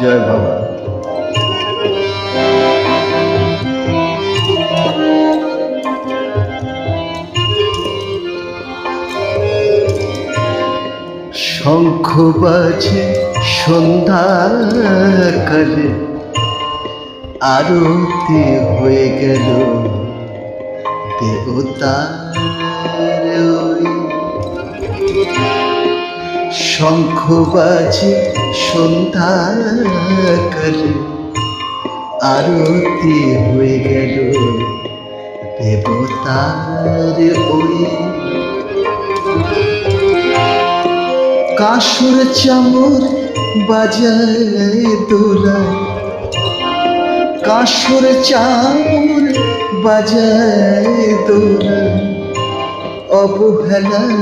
জয় বাবা শঙ্খ বাজে সন্ধ্যাকালে আরতি হয়ে গেল। দেবতার ওই শঙ্খ বাজে সন্ধ্যাকালে আরতি হয়ে গেল। দেবতার ওই কাসুর চামর বাজায় দোলায় কাসুর চামর বাজায় দোলায় অবহেলায়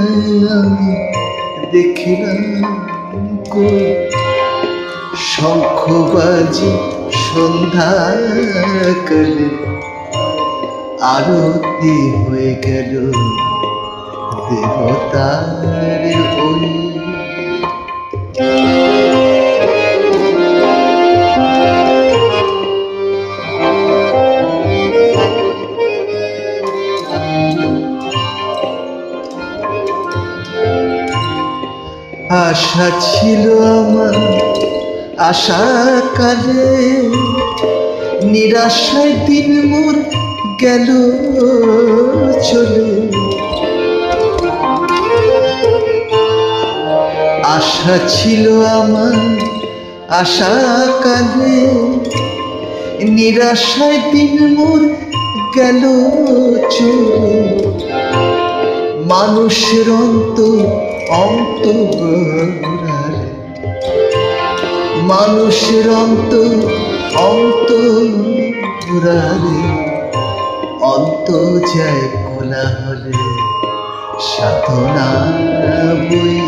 আমি দেখিলাম গো শঙ্খ বাজে সন্ধ্যাকালে আরতি হয়ে গেল দেবতার ওই আশা ছিল আমার আশা কালে। নিরাশায় দিন মোর গেল চলে। আশা ছিল আমার আশা কালে। নিরাশায় দিন মোর গেল চলে। মানুষের অন্ত অন্ত মানুষের অন্ত অন্ত অন্ত যায় কোলা হলে সাধনা বই।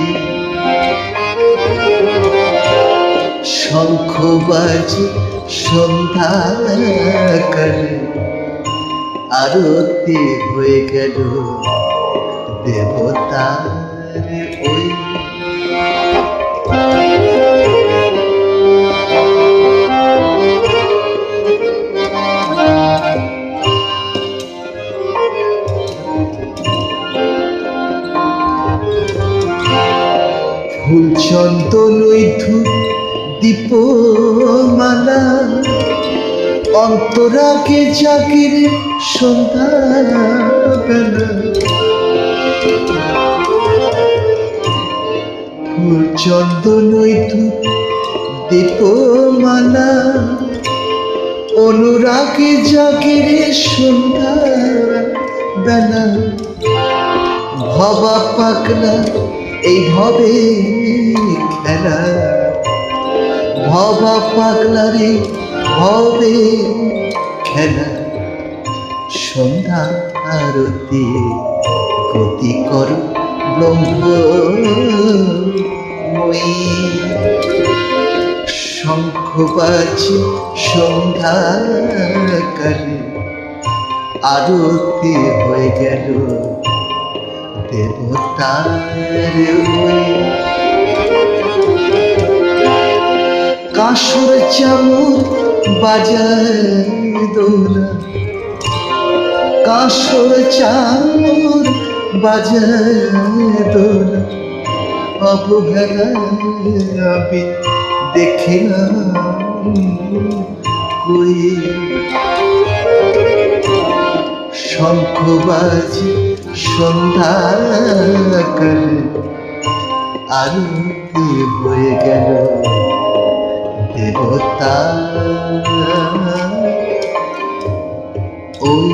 শঙ্খ বাজে সন্ধ্যাকালে আরতি হয়ে গেল দেবতার ওই ফুল চন্দন ধূপ দীপমালা অন্তরাকে জাগির সন্ধ্যা বেলা ফুল চন্দন ধূপ দীপমালা। অনুরাগে জাগির সন্ধ্যা বেলা ভবা পাগলা এই ভবে খেলা। ভবা পাগলারে হবে খেলা। সন্ধ্যা আরতি গতি কর। ব্রহ্মময়ী শঙ্খ বাজে সন্ধ্যাকালে আরতি হয়ে গেল। দেবতার কাসর চামর বাজায় দোলা। কাসর চামর বাজায় দোলা। অবহেলায় আমি দেখিলাম কই বাজে সন্ধ্যাকালে। আরতি হয়ে গেল দেবতা ওই